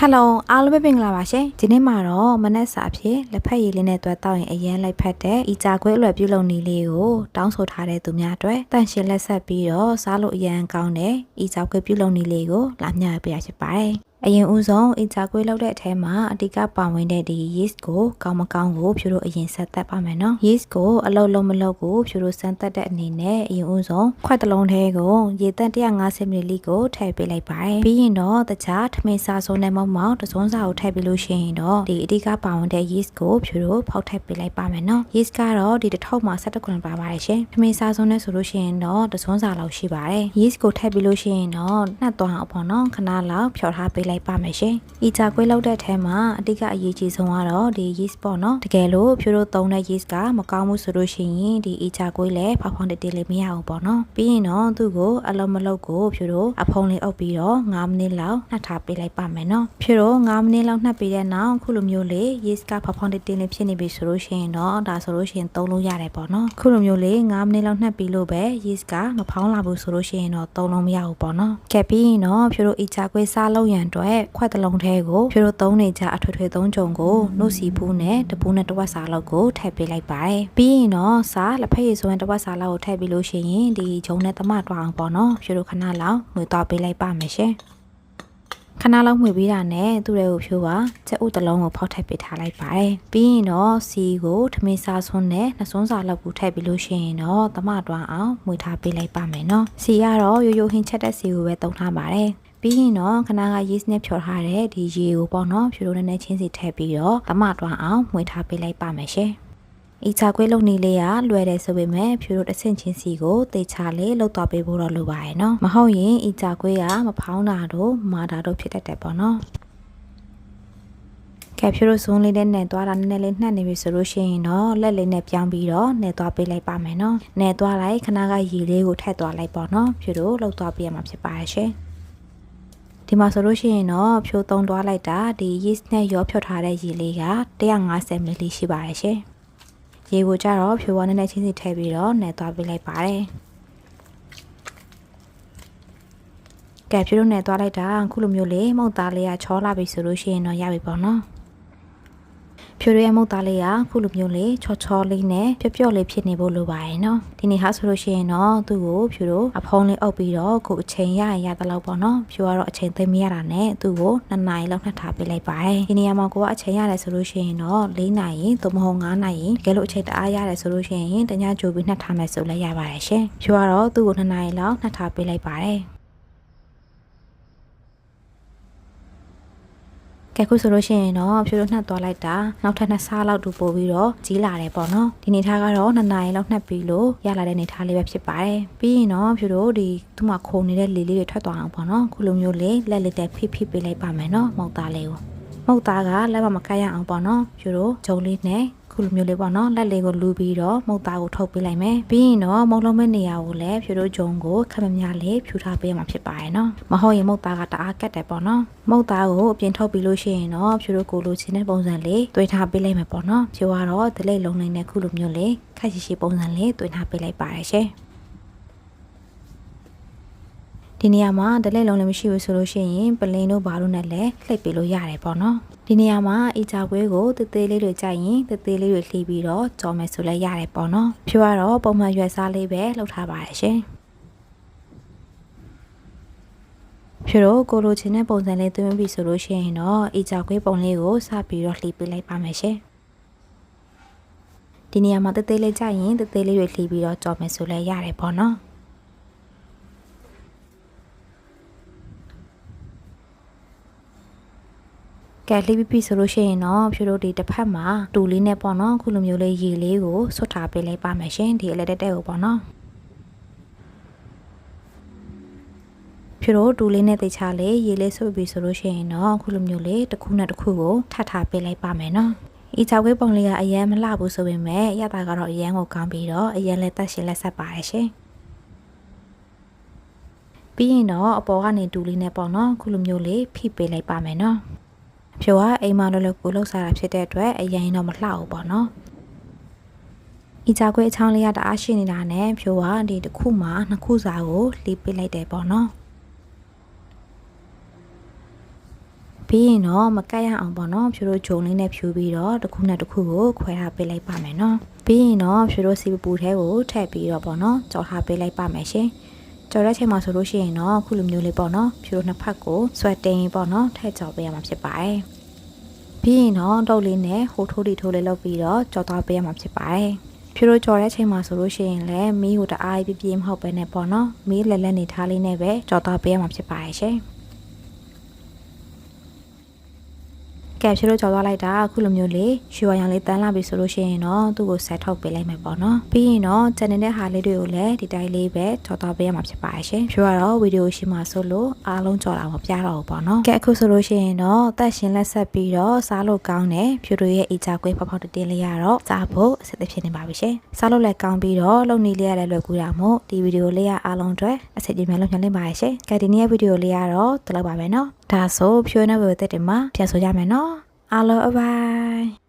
ဟယ်လိုအားလုံးပဲမင်္ဂလာပါရှင်ဒီနေ့မှာတော့မနက်စာအဖြစ်လက်ဖက်ရည်လေးနဲ့တွဲတောက်ရင်အရင်လိုက်ဖက်တဲ့ဤကြခွေးအလွယ်ပြုလုပ်နည်းလေးကိုတောင်းဆိုထားတဲ့သူများအတွက်တန့်ရှင်းလက်ဆက်ပြီးတော့စားလို့အရင်ကောင်းတဲ့ဤကြခွေးပြုလုပ်နည်းလေးကိုလာမျှပေးရဖြစ်ပါတယ် အရင်ဦးဆုံးအင်ဂျာကွေးလောက်တဲ့အထဲမှာအဓိကပါဝင်တဲ့ဒီ yeast ကိုကောင်းမကောင်းကိုဖြူတို့အရင်ဆက်သက်ပါမယ်နော် yeast ကိုအလုံးလုံးမလုံးကိုဖြူတို့စမ်းသက်တဲ့အနေနဲ့အရင်ဦးဆုံးခွက်တစ်လုံးထဲကိုရေသန့်150 ml ကိုထည့်ပေးလိုက်ပါတယ်ပြီးရင်တော့တခြားထမင်းစားစုံနဲ့မောက်မောက်တစုံစာကိုထည့်ပေးလို့ရှိရင်တော့ဒီအဓိကပါဝင်တဲ့ yeast ကိုဖြူတို့ဖောက်ထည့်ပေးလိုက်ပါမယ်နော် yeast ကတော့ဒီတစ်ထောက်မှာ17ခုပါပါတယ်ရှင်ထမင်းစားစုံနဲ့ဆိုလို့ရှိရင်တော့တစုံစာလောက်ရှိပါတယ် yeast ကိုထည့်ပေးလို့ရှိရင်တော့နှက်သွားအောင်ပေါ့နော်ခဏလောက်ဖြော်ထားပေးလိုက်ပါမယ်ရှင်ဤကြကွေးလောက်တဲ့အထဲမှာအဓိကအရေးကြီးဆုံးကတော့ဒီ yeast ပေါ့နော်တကယ်လို့ဖြူတို့သုံးတဲ့ yeast ကမကောင်းဘူးဆိုလို့ရှိရင်ဒီဤကြကွေးလည်းဖောက်ဖောက်တေးတေးလေးမရဘူးပေါ့နော်ပြီးရင်တော့သူ့ကိုအလုံးမလုံးကိုဖြူတို့အဖုံးလေးအုပ်ပြီးတော့9မိနစ်လောက်နှက်ထားပေးလိုက်ပါမယ်နော်ဖြူတို့9မိနစ်လောက်နှက်ပြီးတဲ့နောက်ခုလိုမျိုးလေး yeast ကဖောက်ဖောက်တေးတေးလေးဖြစ်နေပြီဆိုလို့ရှိရင်တော့ဒါဆိုလို့ရှိရင်သုံးလို့ရတယ်ပေါ့နော်ခုလိုမျိုးလေး9မိနစ်လောက်နှက်ပြီးလို့ပဲ yeast ကမဖောင်းလာဘူးဆိုလို့ရှိရင်တော့သုံးလို့မရဘူးပေါ့နော်ကဲပြီးရင်တော့ဖြူတို့ဤကြကွေးစားလို့ရန်အတွက်ခွက်တစ်လုံးထဲကိုဖြူတို့သုံးနေကြအထွေထွေသုံးကြုံကိုနှုတ်စီဘူးနဲ့တပူးနဲ့တစ်ဝက်စာလောက်ကိုထည့်ပေးလိုက်ပါတယ်ပြီးရင်တော့စားလက်ဖက်ရည်ဆိုရင်တစ်ဝက်စာလောက်ကိုထည့်ပြီးလို့ရှိရင်ဒီဂျုံနဲ့တမတွားအောင်ပေါ့နော်ဖြူတို့ခဏလောက်ငွေတော့ပေးလိုက်ပါမယ်ရှင်ခဏလောက်မှွေပြီးတာနဲ့သူ့ရဲ့ကိုဖြိုးပါချက်ဥတစ်လုံးကိုဖောက်ထည့်ပေးထားလိုက်ပါတယ်ပြီးရင်တော့စီကိုထမင်းစားဆွန်းနဲ့နှစွန်းစာလောက်ကိုထည့်ပြီးလို့ရှိရင်တော့တမတွားအောင်မှွေထားပေးလိုက်ပါမယ်နော်စီကတော့ရိုးရိုးဟင်းချက်တဲ့စီကိုပဲတုံထားပါတယ် ပြီးရင်တော့ခဏက yeast နဲ့ဖြော်ထားတဲ့ဒီရေကိုပေါ့နော်ဖြူလို့နည်းနည်းချင်းစီထည့်ပြီးတော့တမတွားအောင်မှွေထားပေးလိုက်ပါမယ်ရှင်ဤချခွေးလုံနေလေးကလွယ်တယ်ဆိုပေမဲ့ဖြူတို့တစ်ဆင့်ချင်းစီကိုတေချာလေးလှုပ်သွားပေးဖို့တော့လိုပါရဲ့နော်မဟုတ်ရင်ဤချခွေးကမဖောင်းတာတို့မာတာတို့ဖြစ်တတ်တယ်ပေါ့နော်ကဲဖြူတို့ဇုံးလေးနဲ့နှဲသွားတာနည်းနည်းလေးနှက်နေပြီဆိုလို့ရှိရင်တော့လက်လေးနဲ့ပြောင်းပြီးတော့နှဲသွားပေးလိုက်ပါမယ်နော်နှဲသွားလိုက်ခဏကရေလေးကိုထည့်သွားလိုက်ပေါ့နော်ဖြူတို့လှုပ်သွားပေးရမှာဖြစ်ပါရဲ့ရှင် ဒီမှာဆိုလို့ရှိရင်တော့ဖြိုးသုံးသွားလိုက်တာဒီ yeast နဲ့ရောဖြော်ထားတဲ့ရေလေးက150 ml ရှိပါတယ်ရှင်။ရေကိုကြတော့ဖြိုးဝါးနဲ့ချင်းစီထည့်ပြီးတော့နှဲသွားပေးလိုက်ပါတယ်။ကဲဖြိုးတို့နှဲသွားလိုက်တာခုလိုမျိုးလေးမုတ်သားလေးကချောလာပြီဆိုလို့ရှိရင်တော့ရပြီပေါ့နော်။ ဖြိုရဲမုတ်သားလေးကခုလိုမျိုးလေးချောချောလေးနဲ့ပျော့ပျော့လေးဖြစ်နေဖို့လိုပါရဲ့နော်ဒီနေ့ဟာဆိုလို့ရှိရင်တော့သူ့ကိုဖြိုတို့အဖုံးလေးအုပ်ပြီးတော့ကိုအချိန်ရရင်ရသလောက်ပေါ့နော်ဖြိုကတော့အချိန်သိမရတာနဲ့သူ့ကို2နာရီလောက်နှက်ထားပေးလိုက်ပါတယ်ဒီနေရာမှာကိုကအချိန်ရတယ်ဆိုလို့ရှိရင်တော့4နာရီသို့မဟုတ်5နာရီတကယ်လို့အချိန်တအားရတယ်ဆိုလို့ရှိရင်တညကြိုပြီးနှက်ထားမယ်ဆိုလည်းရပါတယ်ရှင်ဖြိုကတော့သူ့ကို2နာရီလောက်နှက်ထားပေးလိုက်ပါတယ် ကဲခုဆိုလို့ရှိရင်တော့ဖြိုးလို့နှက်သွားလိုက်တာနောက်ထပ်နှစ်ဆလောက်တူပို့ပြီးတော့ကြီးလာတယ်ပေါ့နော်ဒီနေထားကတော့နှစ်နာရီလောက်နှက်ပြီးလို့ရလာတဲ့နေထားလေးပဲဖြစ်ပါတယ်ပြီးရင်တော့ဖြိုးတို့ဒီသူ့မှာခုံနေတဲ့လေလေးတွေထွက်သွားအောင်ပေါ့နော်ခုလိုမျိုးလေးလက်လက်တက်ဖိဖိပေးလိုက်ပါမယ်နော်မုတ်သားလေးကိုမုတ်သားကလက်မမကတ်ရအောင်ပေါ့နော်ဖြိုးတို့ဂျုံလေးနဲ့ ခုလိုမျိုးလေးပေါ့နော်လက်လေးကိုလူပြီးတော့မုတ်သားကိုထုတ်ပေးလိုက်မယ်ပြီးရင်တော့မုံလုံးမဲ့နေရာကိုလည်းဖြူတို့ဂျုံကိုခက်မများလေးဖြူထားပေးရမှာဖြစ်ပါတယ်နော်မဟုတ်ရင်မုတ်သားကတအားကတ်တယ်ပေါ့နော်မုတ်သားကိုအပြင်ထုတ်ပြီးလို့ရှိရင်တော့ဖြူတို့ကိုလိုချင်တဲ့ပုံစံလေးတွေးထားပေးလိုက်မယ်ပေါ့နော်ဖြူကတော့ဒလိတ်လုံးလေးနဲ့ခုလိုမျိုးလေးခက်ရှိရှိပုံစံလေးတွေးထားပေးလိုက်ပါတယ်ရှင် ဒီနေရာမှာဒလက်လုံးလည်းမရှိဘူးဆိုလို့ရှိရင်ပလင်းတို့ဘာလို့နဲ့လဲလှိပ်ပေးလို့ရတယ်ပေါ့နော်ဒီနေရာမှာအီချာပွဲကိုတသေးလေးတွေကြိုက်ရင်တသေးလေးတွေလှီးပြီးတော့ကြော်မယ်ဆိုလည်းရတယ်ပေါ့နော်ဖြူကတော့ပုံမှန်ရွက်စားလေးပဲလုပ်ထားပါတယ်ရှင်ဖြူတော့ကိုလိုချင်တဲ့ပုံစံလေးသွင်းပြီးဆိုလို့ရှိရင်တော့အီချာခွေးပုံလေးကိုစပြီးတော့လှီးပေးလိုက်ပါမယ်ရှင်ဒီနေရာမှာတသေးလေးကြိုက်ရင်တသေးလေးတွေလှီးပြီးတော့ကြော်မယ်ဆိုလည်းရတယ်ပေါ့နော် ကဲလှိပ်ပြီးဆိုလို့ရှိရင်တော့ဖြူတို့ဒီတစ်ဖက်မှာတူလေးနဲ့ပေါ့နော်ခုလိုမျိုးလေးရေလေးကိုဆွတ်ထားပေးလိုက်ပါမယ်ရှင်ဒီအလက်တက်တက်ကိုပေါ့နော်ဖြူတို့တူလေးနဲ့တေချာလေးရေလေးဆွတ်ပြီးဆိုလို့ရှိရင်တော့ခုလိုမျိုးလေးတစ်ခုနဲ့တစ်ခုကိုထပ်ထားပေးလိုက်ပါမယ်နော်ဤချောက်ခွေးပုံလေးကအရန်မလှဘူးဆိုပေမဲ့ရတာကတော့အရန်ကိုကောင်းပြီးတော့အရန်လက်သက်ရှင်လက်ဆက်ပါတယ်ရှင်ပြီးရင်တော့အပေါ်ကနေတူလေးနဲ့ပေါ့နော်ခုလိုမျိုးလေးဖိပေးလိုက်ပါမယ်နော် ဖြိုကအိမ်မလောလောကိုလှုပ်စားတာဖြစ်တဲ့အတွက်အရင်တော့မလှဘူးပေါ့နော်ဤကြခွေးအချောင်းလေးကတအားရှိနေတာနဲ့ဖြိုကဒီတစ်ခုမှနှစ်ခုစာကိုလှီးပေးလိုက်တယ်ပေါ့နော်ပြီးရင်တော့မကတ်ရအောင်ပေါ့နော်ဖြူတို့ဂျုံလေးနဲ့ဖြူပြီးတော့တစ်ခုနဲ့တစ်ခုကိုခွဲထားပေးလိုက်ပါမယ်နော်ပြီးရင်တော့ဖြူတို့စီပူထဲကိုထည့်ပြီးတော့ပေါ့နော်ကြော်ထားပေးလိုက်ပါမယ်ရှင် ကြော်တဲ့ချိန်မှာဆိုလို့ရှိရင်တော့ခုလိုမျိုးလေးပေါ့နော်ဖြူတို့နှစ်ဖက်ကိုဆွဲတင်ပေါ့နော်ထည့်ကြော်ပေးရမှာဖြစ်ပါတယ်ပြီးရင်တော့တုပ်လေးနဲ့ဟိုထိုးတီထိုးလေးလုပ်ပြီးတော့ကြော်သွားပေးရမှာဖြစ်ပါတယ်ဖြူတို့ကြော်တဲ့ချိန်မှာဆိုလို့ရှိရင်လည်းမီးကိုတအားပြပြမဟုတ်ပဲနဲ့ပေါ့နော်မီးလက်လက်နေထားလေးနဲ့ပဲကြော်သွားပေးရမှာဖြစ်ပါတယ်ရှင် ကဲဖြိုးလို့ကြော်သွားလိုက်တာအခုလိုမျိုးလေးရွာရံလေးတန်းလာပြီဆိုလို့ရှိရင်တော့သူ့ကိုဆက်ထုတ်ပေးလိုက်မယ်ပေါ့နော်ပြီးရင်တော့ချန်နယ်တဲ့ဟာလေးတွေကိုလည်းဒီတိုင်းလေးပဲကြော်သွားပေးရမှာဖြစ်ပါရှင်ဖြိုးကတော့ဗီဒီယိုရှိမှဆိုလို့အားလုံးကြော်တာမပြတော့ဘူးပေါ့နော်ကဲအခုဆိုလို့ရှိရင်တော့တက်ရှင်လက်ဆက်ပြီးတော့စားလို့ကောင်းတယ်ဖြိုးတို့ရဲ့အီချာကွေးဖောက်ဖောက်တင်းတင်းလေးကတော့စားဖို့အဆင်သဖြစ်နေပါပြီရှင်စားလို့လည်းကောင်းပြီးတော့လုံနေလေးရလည်းလွယ်ကူတာမို့ဒီဗီဒီယိုလေးကအားလုံးအတွက်အဆင်ပြေမယ်လို့မျှော်လင့်ပါတယ်ရှင်ကဲဒီနေ့ရဲ့ဗီဒီယိုလေးကတော့ဒီလောက်ပါပဲနော် ဒါဆိုဖြိုးနေဖို့တက်တယ်မှာပြန်ဆိုရမယ်နော်အားလုံးအပိုင်း